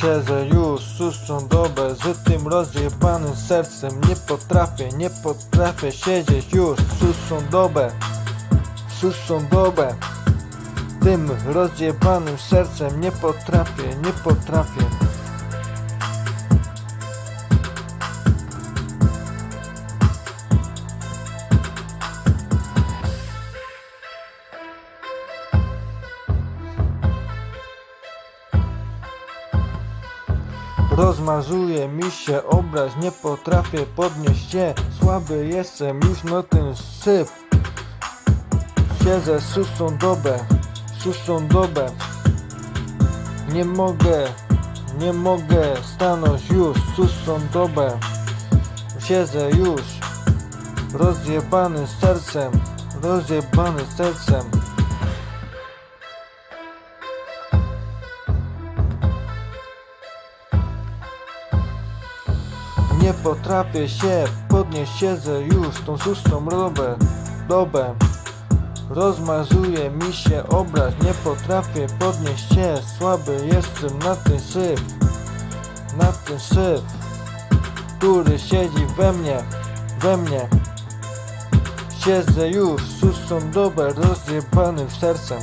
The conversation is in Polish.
Siedzę już susą dobę z tym rozjebanym sercem Nie potrafię, nie potrafię siedzieć. Już susą dobę Susą dobę. Tym rozjebanym sercem nie potrafię, nie potrafię Rozmazuje mi się obraz, nie potrafię podnieść się Słaby jestem, już na ten syf. Siedzę susą dobę, susą dobę. Nie mogę, nie mogę stanąć już susą dobę. Siedzę już rozjebany sercem, rozjebany sercem Nie potrafię się podnieść, siedzę już tą susą dobę, dobę. Rozmazuje mi się obraz, nie potrafię podnieść się Słaby jestem na ten syf, na ten syf Który siedzi we mnie, we mnie. Siedzę już susą dobę, rozjebanym sercem